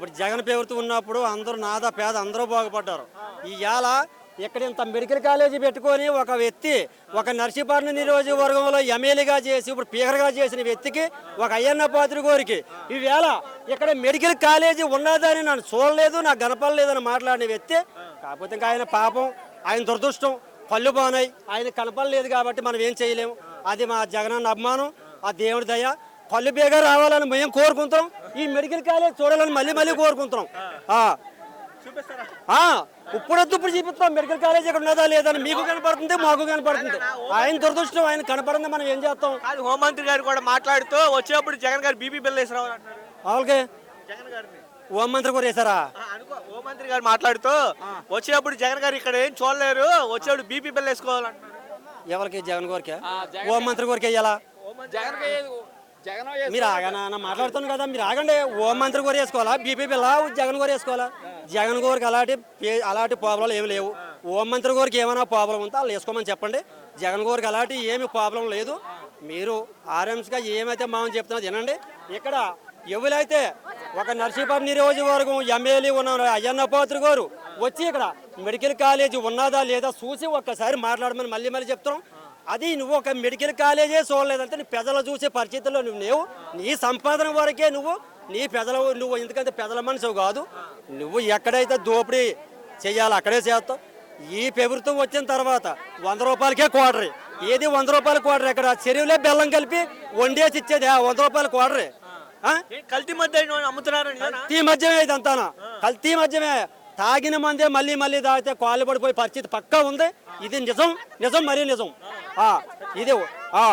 ఇప్పుడు జగన్ పేరుతో ఉన్నప్పుడు అందరూ నాద పేద అందరూ బాగుపడ్డారు. ఇవాళ ఇక్కడ ఇంత మెడికల్ కాలేజీ పెట్టుకొని ఒక వ్యక్తి ఒక నర్సీపాలన నియోజకవర్గంలో ఎమ్మెల్యేగా చేసి ఇప్పుడు స్పీకర్గా చేసిన వ్యక్తికి ఒక అయ్యన్న పాత్రి కోరికి. ఈవేళ ఇక్కడ మెడికల్ కాలేజీ ఉన్నదని నన్ను చూడలేదు నాకు కనపడలేదని మాట్లాడిన వ్యక్తి కాకపోతే ఇంకా ఆయన పాపం ఆయన దురదృష్టం పళ్ళు బాగున్నాయి ఆయన కనపడలేదు కాబట్టి మనం ఏం చేయలేము. అది మా జగనన్న అభిమానం ఆ దేవుడి దయ. పళ్ళు బేగా రావాలని మేము కోరుకుంటాం ఈ మెడికల్ కాలేజ్ చూడాలని మళ్ళీ మళ్ళీ కోరుకుంటాం ఆ. చూపిస్తారా? ఆ, ఇప్పుడొద్దు ఇప్పుడు చూపిస్తాం మెడికల్ కాలేజ్ ఇక్కడ ఉన్నదా లేదని మీకు కనపడుతుంది మాకు కనపడుతుంది. ఆయన దురదృష్టం ఆయన కనపడింది మనం ఏం చేస్తాం? కాదు హోంమంత్రి గారు కూడా మాట్లాడుతూ వచ్చేప్పుడు జగన్ గారు బీపీ బిల్ వేసి రావాలంటున్నారు వాళ్ళకి జగన్ గారిని. హోం మంత్రి కూడా అనుకో హోంమంత్రి గారు మాట్లాడుతూ వచ్చేప్పుడు జగన్ గారు ఇక్కడ ఏం చూడలేరు వచ్చేప్పుడు బీపీ బిల్ వేసుకోవాలంటున్నారు. ఎవరికి? జగన్ కోరిక హోం మంత్రి కోరిక వేయాలా? జగన్ జగన్ మీరు ఆగనా? మాట్లాడుతున్నాను కదా మీరు ఆగండి. హోం మంత్రి కూడా వేసుకోవాలా బీపీ బిల్ల జగన్ కూడా వేసుకోవాలా జగన్ కోరికి అలాంటి అలాంటి ప్రాబ్లం ఏమి లేవు. హోం మంత్రి కోరికి ఏమైనా ప్రాబ్లం ఉంటే వాళ్ళు వేసుకోమని చెప్పండి. జగన్ కోరికి అలాంటి ఏమి ప్రాబ్లం లేదు. మీరు ఆర్ఎంస్గా ఏమైతే మామని చెప్తున్నా తినండి ఇక్కడ ఎవరైతే ఒక నర్సీపట్నం నియోజకవర్గం ఎమ్మెల్యే ఉన్నారు అయ్యన్న పాత్రి గారు వచ్చి ఇక్కడ మెడికల్ కాలేజీ ఉన్నదా లేదా చూసి ఒక్కసారి మాట్లాడమని మళ్ళీ మళ్ళీ చెప్తున్నాం. అది నువ్వు ఒక మెడికల్ కాలేజే చూడలేదంటే నీ ప్రజలు చూసే పరిస్థితుల్లో నువ్వు లేవు. నీ సంపాదన వరకే నువ్వు నీ ప్రజల నువ్వు ఎందుకంటే ప్రజల మనిషివి కాదు. నువ్వు ఎక్కడైతే దోపిడీ చేయాలో అక్కడే చేస్తావు. ఈ ప్రభుత్వం వచ్చిన తర్వాత వంద రూపాయలకే క్వార్టరీ. ఏది వంద రూపాయల క్వార్టర్? ఎక్కడ చెరువులే బెల్లం కలిపి వండేసి ఇచ్చేది ఆ వంద రూపాయల? ఏం కల్తీ మధ్య అమ్ముతున్నారు కల్తీ మద్యమే ఇదంతానా కల్తీ మద్యమే తాగిన మందే మళ్ళీ మళ్ళీ తాగితే కాళ్ళు పడిపోయే పరిస్థితి పక్కా ఉంది. ఇది నిజం నిజం మరీ నిజం. ఆ, ఇది ఆ